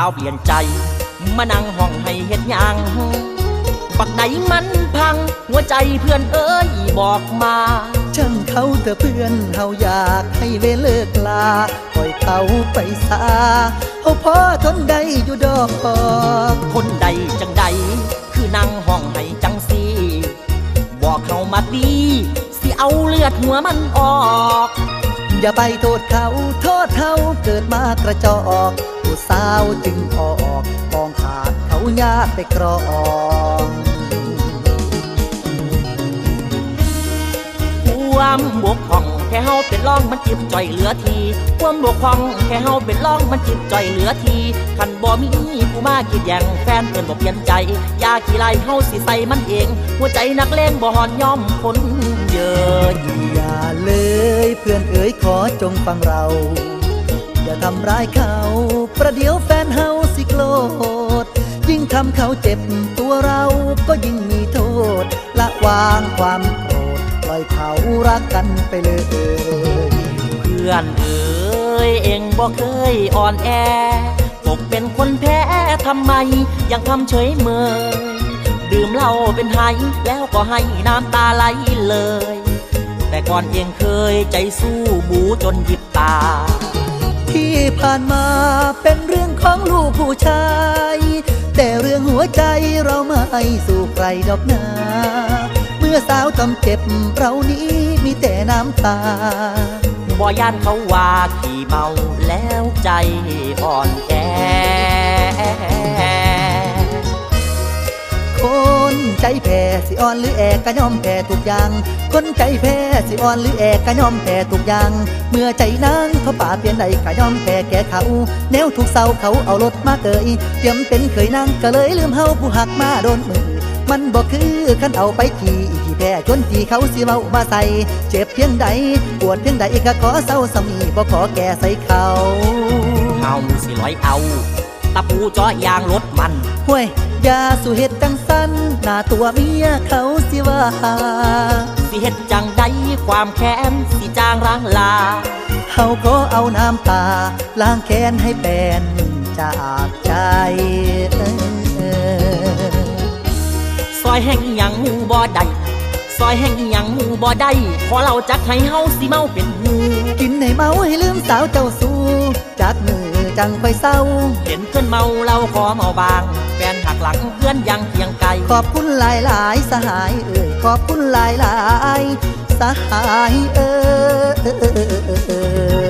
าวเปลี่ยนใจ มานั่งห้องให้เฮ็ดหยังบักไหนมันพัง หัวใจเพื่อนเอ้ยบอกมาช่างเขาเถอะเพื่อนเฮาอยากให้เวเลิกลาปล่อยเขาไปซาเฮาพอทนได้อยู่ดอกคนใดจังใด คือนั่งห้องให้จังสีบอกเขามาดีสิเอาเลือดหัวมันออก อย่าไปโทษเขา โทษเขาเกิดมากระจอกผู้สาวจึงออกกองขาดเขายากไปกรองความบกพร่องแค่เฮาเป็นร่องมันจิบจ่อยเหลือทีความบกพร่องแค่เฮาเป็นร่องมันจิบจ่อยเหลือทีคันบ่มีผู้มาคิดแย่งแฟนเพิ่นบ่เปลี่ยนใจยาขี้ไล่เฮาสิใส่มันเอง หัวใจนักเลงบ่หอนยอมคนเยินอย่าเลยเพื่อนเอ๋ยขอจงฟังเรา อย่าทำร้ายเขา ประเดี๋ยวแฟนเฮาสิโกรธยิ่งทำเขาเจ็บตัวเราก็ยิ่งมีโทษ ละวางความโกรธปล่อยเขารักกันไปเลยเพื่อนเอ๋ยเองบ่เคยอ่อนแอตกเป็นคนแพ้ทำไม ยังทำเฉยเมยดื่มเหล้าเป็นไห้แล้วก็ให้น้ำตาไหลเลย แต่ก่อนเองเคยใจสู้บูจนหยิบตา ที่ผ่านมาเป็นเรื่องของลูกผู้ชาย แต่เรื่องหัวใจเราไม่สู่ใครดอกนาเมื่อสาวทำเจ็บเรานี้มีแต่น้ำตาบ่ย่านเขาว่าขี่เมาแล้วใจอ่อนแอ ใจแพ้สิอ่อนหรือแอกะย่อมแพ้ทุกอย่าง คนใจแพ้สิอ่อนหรือแอกะย่อมแพ้ทุกอย่าง เมื่อใจนางเขาป่าเปลี่ยนใดกะย่อมแพ้แก่เขาแนวถูกเศร้าเขาเอารถมาเกยเตรียมเป็นเคยนางก็เลยลืมเฮาผู้หักมาโดนมือมันบอกคือขันเอาไปขี่ขี่แพ้จนที่เขาสิเมามาใส่ เจ็บเพียงใดปวดเพียงใดก็ขอเศร้าสามีบ่ขอแก่ใส่เขาเฮาสิร้อยเอาตะปูเจาะยางรถมันห่วยอยาสู่เหตุจังสัน หน้าตัวเมียเขาสิว่าสิเฮ็ดจังใดความแค้นสิจางร้างลาเฮาก็เอาน้ำตาล้างแค้นให้แบนจากใจซอยแห่งอิหยังบ่ได้ซอยแห่งอิหยังบ่ได้พอเราจักให้เฮาสิเมาเป็นหมูกินให้เมาให้ลืมสาวเจ้าสู้จากมือจังไปเศร้า เห็นเพื่อนเมาเราขอเมาบางแฟน หลังเพื่อนยังเคียงไกลขอบคุณหลายหลายสหายเอ่ยขอบคุณหลายหลายสหายเอ่ย